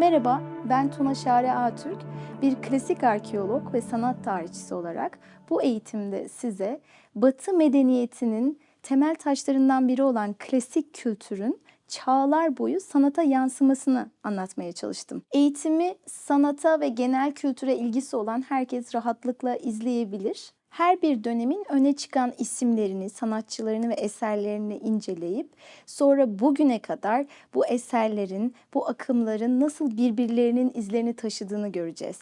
Merhaba, ben Tuna Şare Atürk. Bir klasik arkeolog ve sanat tarihçisi olarak bu eğitimde size Batı medeniyetinin temel taşlarından biri olan klasik kültürün çağlar boyu sanata yansımasını anlatmaya çalıştım. Eğitimi sanata ve genel kültüre ilgisi olan herkes rahatlıkla izleyebilir. Her bir dönemin öne çıkan isimlerini, sanatçılarını ve eserlerini inceleyip sonra bugüne kadar bu eserlerin, bu akımların nasıl birbirlerinin izlerini taşıdığını göreceğiz.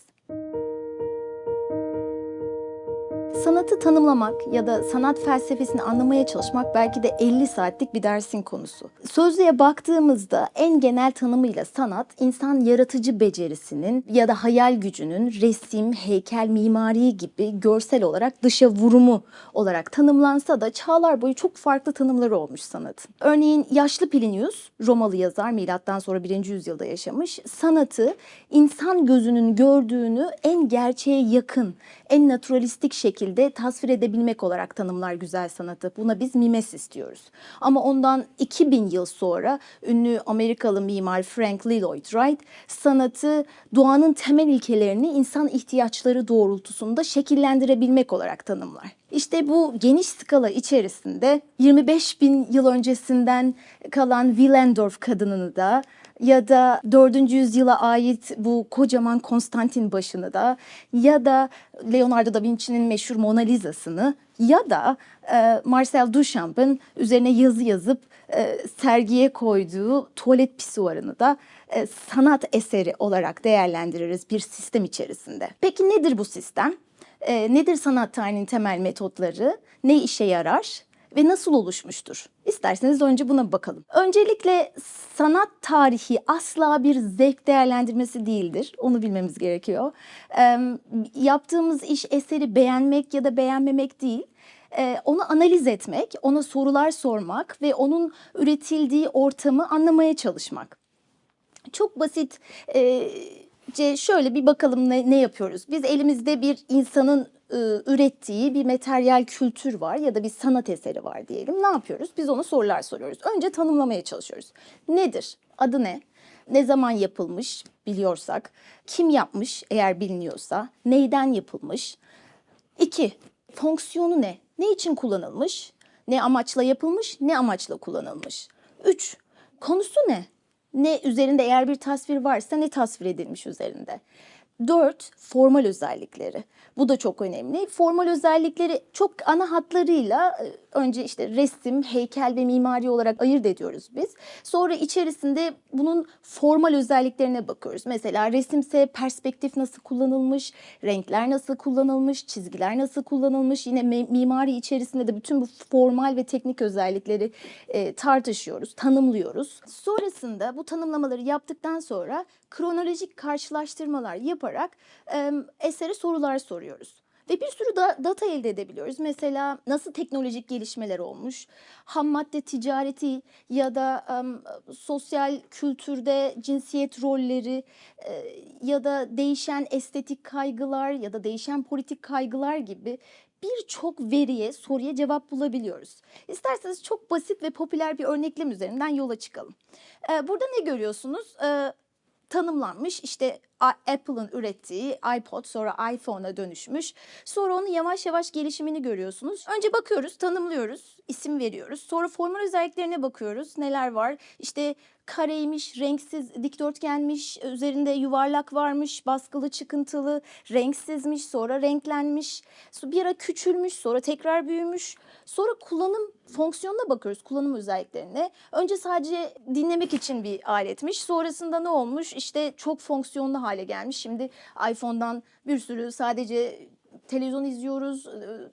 Sanatı tanımlamak ya da sanat felsefesini anlamaya çalışmak belki de 50 saatlik bir dersin konusu. Sözlüğe baktığımızda en genel tanımıyla sanat, insan yaratıcı becerisinin ya da hayal gücünün resim, heykel, mimari gibi görsel olarak dışa vurumu olarak tanımlansa da çağlar boyu çok farklı tanımları olmuş sanatın. Örneğin yaşlı Plinius, Romalı yazar milattan sonra 1. yüzyılda yaşamış, sanatı insan gözünün gördüğünü en gerçeğe yakın, en naturalistik şekilde tasvir edebilmek olarak tanımlar güzel sanatı. Buna biz mimesis diyoruz. Ama ondan 2000 yıl sonra ünlü Amerikalı mimar Frank Lloyd Wright sanatı doğanın temel ilkelerini insan ihtiyaçları doğrultusunda şekillendirebilmek olarak tanımlar. İşte bu geniş skala içerisinde 25 bin yıl öncesinden kalan Willendorf kadınını da ya da 4. yüzyıla ait bu kocaman Konstantin başını da ya da Leonardo da Vinci'nin meşhur Mona Lisa'sını ya da e, Marcel Duchamp'ın üzerine yazı yazıp e, sergiye koyduğu tuvalet pisuarını da e, sanat eseri olarak değerlendiririz bir sistem içerisinde. Peki nedir bu sistem? E, nedir sanat tarihinin temel metotları? Ne işe yarar? Ve nasıl oluşmuştur? İsterseniz önce buna bakalım. Öncelikle sanat tarihi asla bir zevk değerlendirmesi değildir. Onu bilmemiz gerekiyor. E, yaptığımız iş eseri beğenmek ya da beğenmemek değil e, onu analiz etmek, ona sorular sormak ve onun üretildiği ortamı anlamaya çalışmak. Çok basit e, şöyle bir bakalım ne, ne yapıyoruz. Biz elimizde bir insanın e, ürettiği bir materyal kültür var ya da bir sanat eseri var diyelim. Ne yapıyoruz? Biz ona sorular soruyoruz. Önce tanımlamaya çalışıyoruz. Nedir? Adı ne? Ne zaman yapılmış biliyorsak, kim yapmış eğer biliniyorsa, neyden yapılmış? İki, fonksiyonu ne? Ne için kullanılmış? Ne amaçla yapılmış? Ne amaçla kullanılmış? Üç, konusu ne? Ne üzerinde eğer bir tasvir varsa ne tasvir edilmiş üzerinde? Dört, formal özellikleri. Bu da çok önemli. Formal özellikleri çok ana hatlarıyla e, önce işte resim, heykel ve mimari olarak ayırt ediyoruz biz. Sonra içerisinde bunun formal özelliklerine bakıyoruz. Mesela resimse perspektif nasıl kullanılmış, renkler nasıl kullanılmış, çizgiler nasıl kullanılmış. Yine mimari içerisinde de bütün bu formal ve teknik özellikleri e, tartışıyoruz, tanımlıyoruz. Sonrasında bu tanımlamaları yaptıktan sonra kronolojik karşılaştırmalar yaparak e, esere sorular soruyoruz. Ve bir sürü da data elde edebiliyoruz. Mesela nasıl teknolojik gelişmeler olmuş, ham madde ticareti ya da um, sosyal kültürde cinsiyet rolleri e, ya da değişen estetik kaygılar ya da değişen politik kaygılar gibi birçok veriye, soruya cevap bulabiliyoruz. İsterseniz çok basit ve popüler bir örneklem üzerinden yola çıkalım. Ee, burada ne görüyorsunuz? Ee, tanımlanmış işte Apple'ın ürettiği iPod sonra iPhone'a dönüşmüş. Sonra onun yavaş yavaş gelişimini görüyorsunuz. Önce bakıyoruz, tanımlıyoruz, isim veriyoruz. Sonra formal özelliklerine bakıyoruz. Neler var? İşte kareymiş, renksiz, dikdörtgenmiş, üzerinde yuvarlak varmış, baskılı, çıkıntılı, renksizmiş, sonra renklenmiş, bir ara küçülmüş, sonra tekrar büyümüş. Sonra kullanım fonksiyonuna bakıyoruz, kullanım özelliklerine. Önce sadece dinlemek için bir aletmiş. Sonrasında ne olmuş? İşte çok fonksiyonlu hale gelmiş. Şimdi iPhone'dan bir sürü sadece televizyon izliyoruz,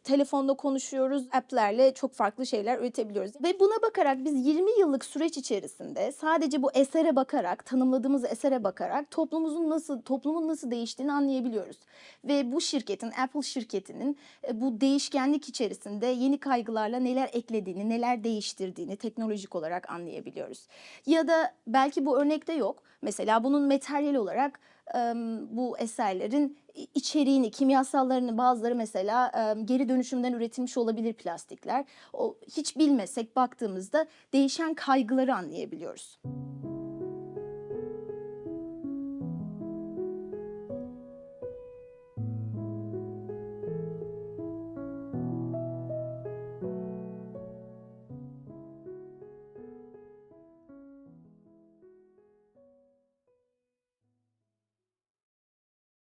telefonda konuşuyoruz, app'lerle çok farklı şeyler üretebiliyoruz. Ve buna bakarak biz 20 yıllık süreç içerisinde sadece bu esere bakarak, tanımladığımız esere bakarak toplumumuzun nasıl toplumun nasıl değiştiğini anlayabiliyoruz. Ve bu şirketin, Apple şirketinin bu değişkenlik içerisinde yeni kaygılarla neler eklediğini, neler değiştirdiğini teknolojik olarak anlayabiliyoruz. Ya da belki bu örnekte yok. Mesela bunun materyal olarak bu eserlerin içeriğini, kimyasallarını bazıları mesela geri dönüşümden üretilmiş olabilir plastikler. O hiç bilmesek baktığımızda değişen kaygıları anlayabiliyoruz.